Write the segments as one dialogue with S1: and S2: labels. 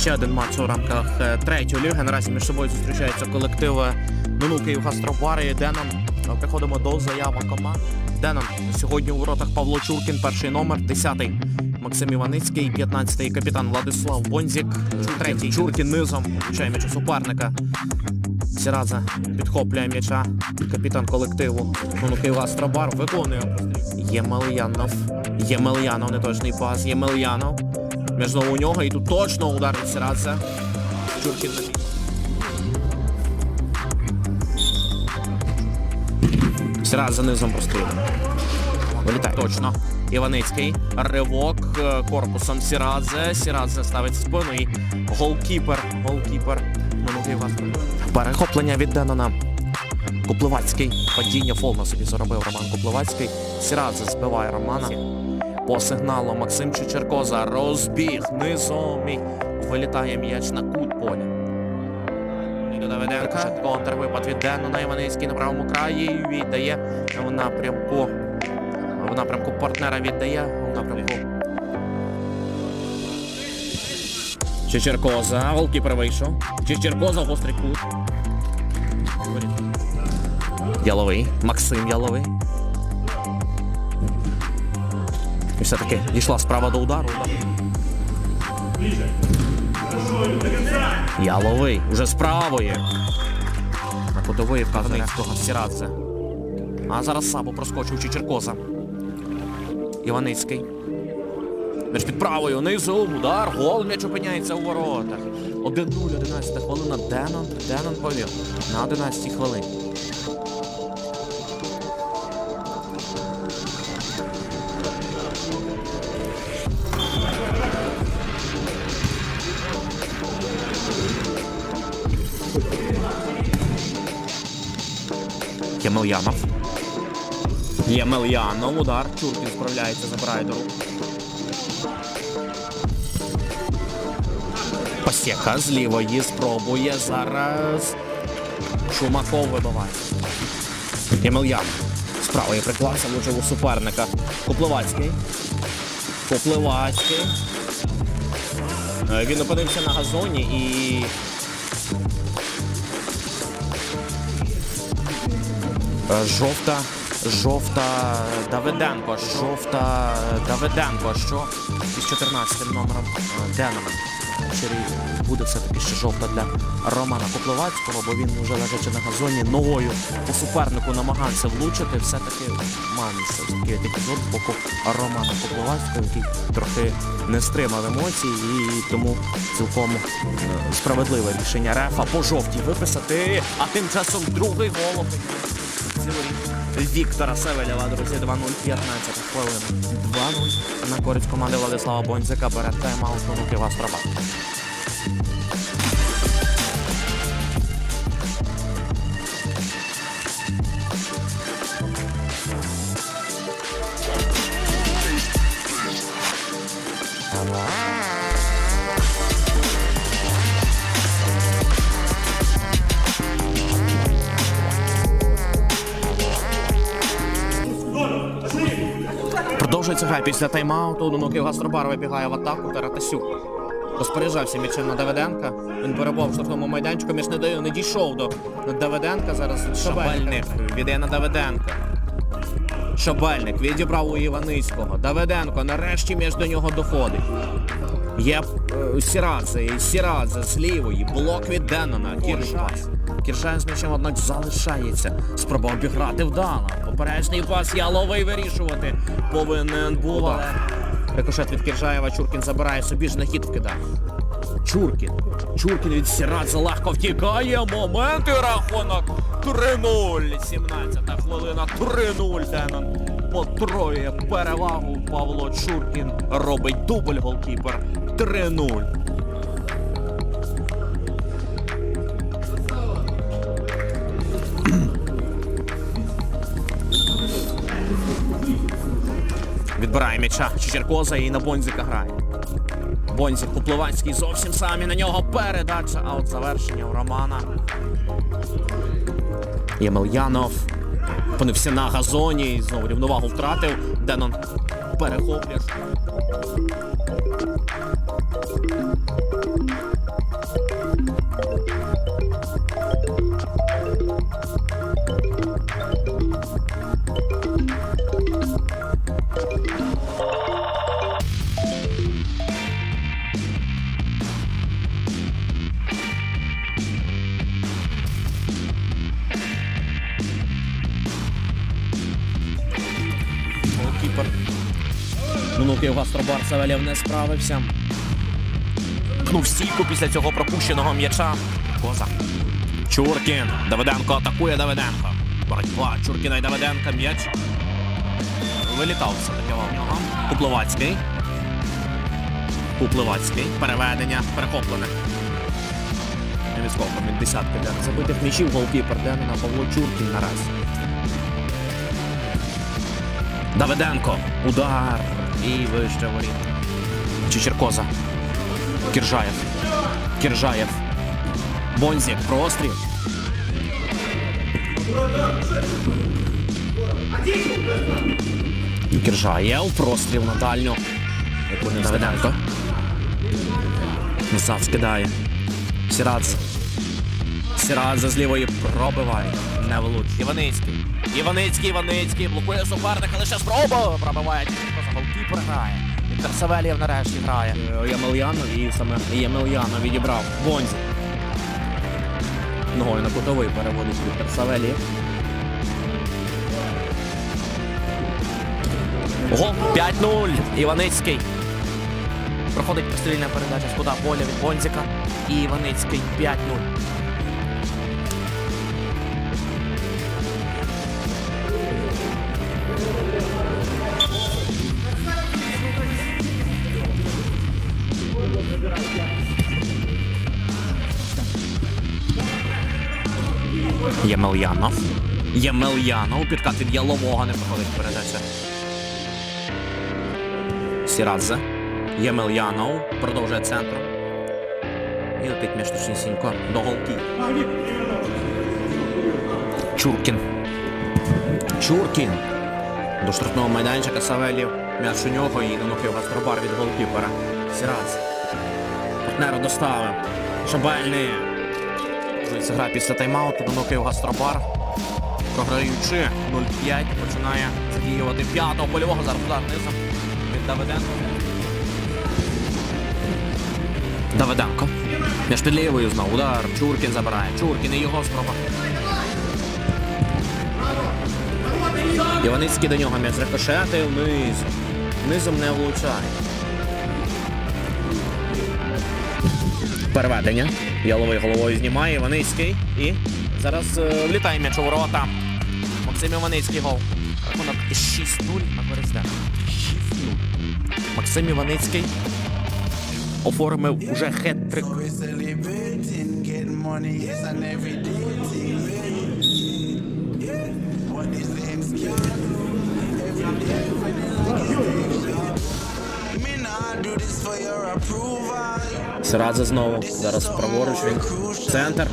S1: Ще один матч у рамках е, третьої ліги. Наразі між собою зустрічаються колективи Нуну Київ Гастробар і Денон. Приходимо до заяви команд. Денон сьогодні у воротах Павло Чуркін, перший номер, 10-й Максим Іваницький, 15-й капітан Владислав Бонзік, третій Чуркін низом включає м'яч у суперника. Сіраза підхоплює м'яча. Капітан колективу Нуну Київ Гастробар виконує. Ємельянов. Ємельянов, неточний пас. Ємельянов. Між знову у нього і тут точно удар від Сірадзе. Чуркін на місці. Сірадзе низом прострілює. Вилітає. Точно. Іваницький. Ривок е, корпусом Сірадзе. Сірадзе ставить і голкіпер. Голкіпер. Минутий вас. Перехоплення від Денона. Купливацький. Падіння фол на собі заробив Роман Купливацький. Сірадзе збиває Романа. По сигналу Максим Чечеркоза розбіг низом і вилітає м'яч на кут поля. І до Давиденка. Контрвипад від Денона Іваницький на правому краї віддає в напрямку. В напрямку партнера віддає. В напрямку. Чечеркоза. Голкіпер вийшов. Чечеркоза гострий кут. Яловий. Максим Яловий. Все-таки дійшла справа до удару. Яловий. Уже з правої. На кутовий вказаний того Сірадзе. А зараз Сабо проскочив Чечеркоза. Іваницький. Між під правою, низом, удар, гол, м'яч опиняється у воротах. 1-0, 11 хвилина. Денон, Денон повів на 11 хвилині. Ємельянов. Ємельянов, удар. Чуркін справляється, забирає до рук. Пасєха з лівої спробує зараз. Шумаков вибиває. Ємельянов. З правої приклався, влучив у суперника. Купливацький. Купливацький. Е, Він опинився на газоні і Жовта, жовта Давиденко, жовта Давиденко, що із 14 номером е, Денона. Чи буде все-таки ще жовта для Романа Попливацького, бо він вже лежачи на газоні ногою по супернику намагався влучити. Все-таки ось такий епізод з боку Романа Попливацького, який трохи не стримав емоцій і тому цілком е, справедливе рішення Рефа по жовтій виписати. А тим часом другий гол Цілий Віктора Севелєва, друзі, 2-0, 15 хвилин. 2-0 на користь команди Владислава Бонзика бере тайм-аут Нуки Гастроба. Продовжується гра після тайм-ауту. Нуки Гастробар вибігає в атаку. Таратасюк розпоряджався м'ячем на Давиденка. Він перебував в штрафному майданчику. М'яч не не дійшов до Давиденка. Зараз Шабельник віддає на Давиденка. Шабельник відібрав у Іваницького. Давиденко нарешті м'яч до нього доходить. Є е, Сірадзе, Сірадзе з лівої. Блок від Деннона. Кіршпас. Кіршайн з м'ячем, однак залишається. Спроба обіграти вдало. Поперечний пас Яловий вирішувати. Повинен був, але... Рикошет від Кіржаєва. Чуркін забирає собі ж на хід вкидає. Чуркін. Чуркін від Сірадзе легко втікає. Момент і рахунок. 3-0. 17 хвилина. 3-0. Денон потроює перевагу. Павло Чуркін робить дубль голкіпер. 3-0. Відбирає м'яча Чечеркоза і на Бонзіка грає. Бонзік Купливацький зовсім самі на нього передача. А от завершення у Романа. Ємельянов опинився на газоні і знову рівновагу втратив. Денон перехоплює. Київ Гастробар Савелєв не справився. Пнув стійку після цього пропущеного м'яча. Коза. Чуркін. Давиденко атакує Давиденко. Боротьба Чуркіна і Давиденка. М'яч. Вилітав все-таки в нього. Купловацький. Купливацький. Переведення. Перехоплене. Не відскоком від десятки для забитих м'ячів голкіпер Денина Павло Чуркін наразі. Давиденко. Удар. І вище воріт. Чичеркоза. Кіржаєв. Кіржаєв. Бонзік. Простріл. Кіржаєв. Простріл на дальню. Давиденко. Назад скидає. Сірадзе. Сірадзе з лівої пробиває. Не влуч. Іваницький. Іваницький, Іваницький. Блокує суперника. Лише спроба. Пробиває. Голкіпер грає. Віктор Савельєв нарешті грає. Ємельянов і саме Ємельянов відібрав. Бонзі. Ногою на кутовий переводить Віктор Савельєв. Гол 5-0. Іваницький. Проходить пострільна передача з кута поля від Бонзіка. І Іваницький 5-0. Ємельянов. Ємельянов. Підкат від Ялового не проходить передача. Сірадзе. Ємельянов продовжує центром. І летить між точнісінько до голки. Чуркін. Чуркін. До штрафного майданчика Савелів. М'яч у нього і нанухив гастробар від голкіпера. Сірадзе. Партнера доставив. Шабальний. Це гра після тайм-ауту, нанухив гастробар. Програючи 0-5, починає задіювати п'ятого польового зараз удар низом від Давиденко. Давиденко. Між під лівою знову удар. Чуркін забирає. Чуркін і його спроба. Іваницький до нього м'яч рикошетив низом. Низом не влучає. Переведення. Яловий головою знімає Іваницький. І зараз е, влітає м'яч у ворота. Максим Іваницький гол. Рахунок 6-0 на Березде. 6-0. Максим Іваницький оформив уже хет-трик.
S2: We're
S1: Сирадзе знову. Зараз праворуч він. Центр.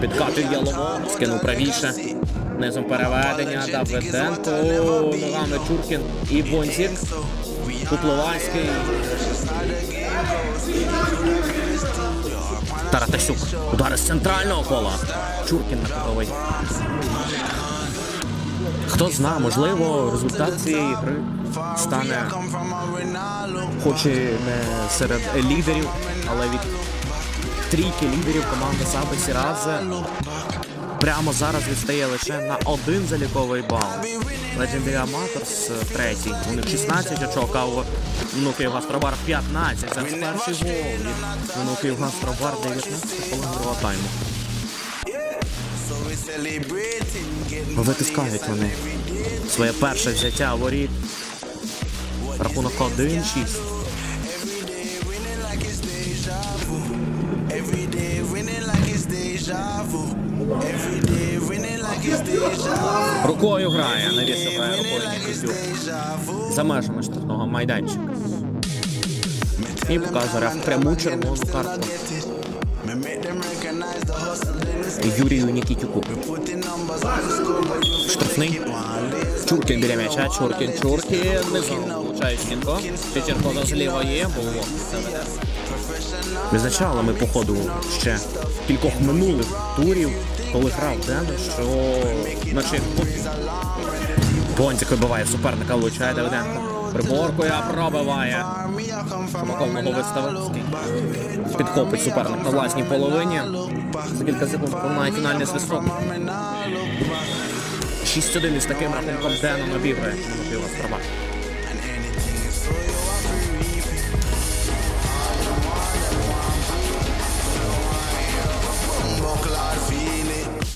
S1: Підкатив ялово, скинув правіше. Низом переведення, Давиденко, ногами Чуркін і Бонзік. Купловацький. Таратасюк. Удари з центрального кола. Чуркін на кутовий. Хто зна, можливо, результат цієї гри стане хоч і не серед лідерів, але від трійки лідерів команда Саби Сірадзе прямо зараз відстає лише на один заліковий бал. Legendary Amateurs третій. У них 16 очок, а у Внуків Гастробар 15. Це перший гол Внуків Гастробар 19 хвилин тайму. Витискають вони своє перше взяття воріт. Рахунок 1-6.
S2: Every day winning like it's deja vu. Every day winning like it's deja vu. Every day winning like it's deja vu.
S1: Рукою грає, навіщо грає рукою Нікітюк. За межами штрафного майданчика. І показує реф пряму червону картку Юрію Нікітюку. Штрафний. Чуркін біля м'яча, Чуркін, Чуркін. Влучає стінко. Чечерко зліва є, було. Відзначали ми по ходу ще кількох минулих турів, коли грав Денис, що наче Бонзик вибиває суперника, влучає Давиденко. Приборкою пробиває.
S2: Me, I come from a
S1: Шумаков ногу виставив. Підхопить суперник на власній половині. За кілька секунд пролунає фінальний свисток. 6-1 із таким рахунком Деном обіграє Монопіла Страба.